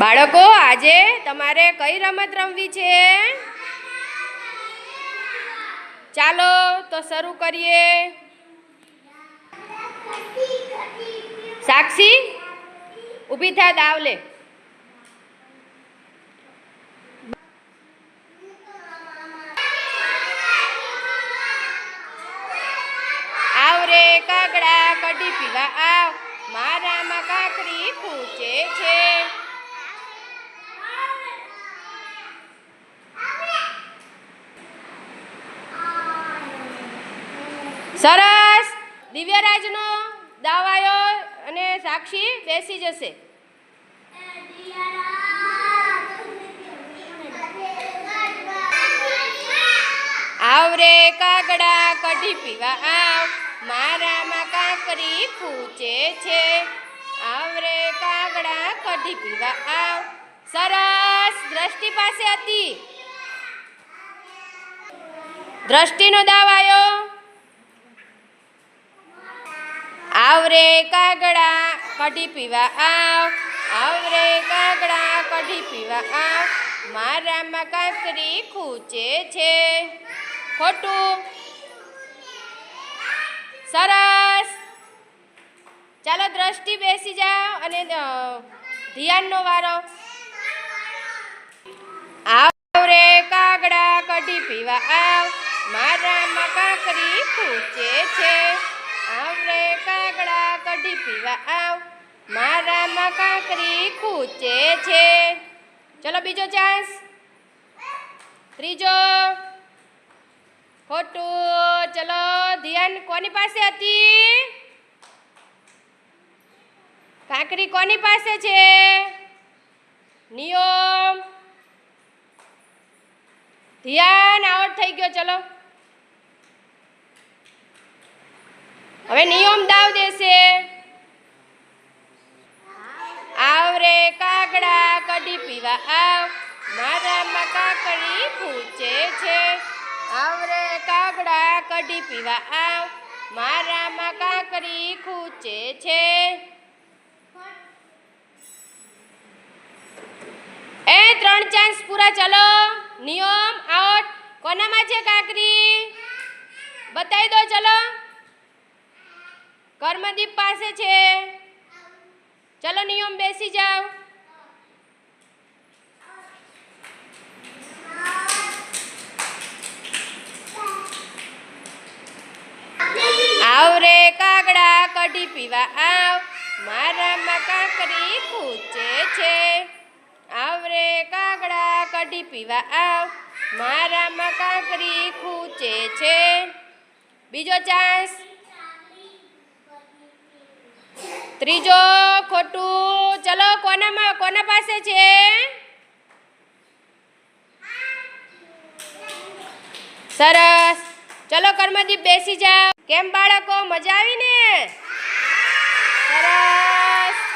બાળકો, આજે તમારે કઈ રમત રમવી છે? ચાલો, તો શરૂ કરીએ. સાક્ષી, ઊભી થા દાવલે આવરે કાકડા કઢી પીવા આવ. મારામાં કાકડી ફૂચે છે. સરસ! દિવ્યરાજનો દાવાયો અને સાક્ષી બેસી જશે. આવરે કાગડા કઢી પીવા આવ, મારામાં કાંકરી પૂછે છે. આવરે કાગડા કઢી પીવા આવ, સરસ! દ્રષ્ટિ પાસે હતી. દ્રષ્ટિનો દાવાયો આવ રે કાગડા કઢી પીવા આવ, આવરે કાગડા કઢી પીવા આવ, મારામાં કાંકરી ખૂચે છે. ખોટું. સરસ. ચાલો દ્રષ્ટિ બેસી જાઓ અને ધ્યાનનો વારો. આવ રે કાગડા કઢી પીવા આવ, મારામાં કાકરી ખૂચે કઢી પીવા આવ. મારામાં કાકરી ખૂચે છે. ચલો બીજો ચાન્સ. ત્રીજો. ખોટું. ચલો, ધ્યાન કોની પાસે હતી? કાંકરી કોની પાસે છે? નિયમ. ધ્યાન આઉટ થઈ ગયો, ચલો. હવે નિયમ દાવ દેશે. પીવા આવ મારામાં કાકડી પૂછે છે. આવરે કાગડા કઢી પીવા આવ. મારામાં કાકડી ખૂચે છે. એ ત્રણ ચાન્સ પૂરા ચલો. નિયમ આઉટ કોનામાં છે કાકરી? બતાવી દો ચલો. કર્મદીપ પાસે છે. ચલો નિયમ બેસી જાઓ. આવ રે કાગડા કઢી પીવા આવ. મારામાં કાંકરી ખૂચે છે. આવ રે કાગડા કઢી પીવા આવ. મારામાં કાકરી ખૂચે છે. બીજો ચાન્સ ત્રીજો ખોટું. ચલો, કોનામાં, કોના પાસે છે? સરસ. ચલો, કર્મદીપ બેસી જાઓ. કેમ બાળકો? મજા આવીને સરસ.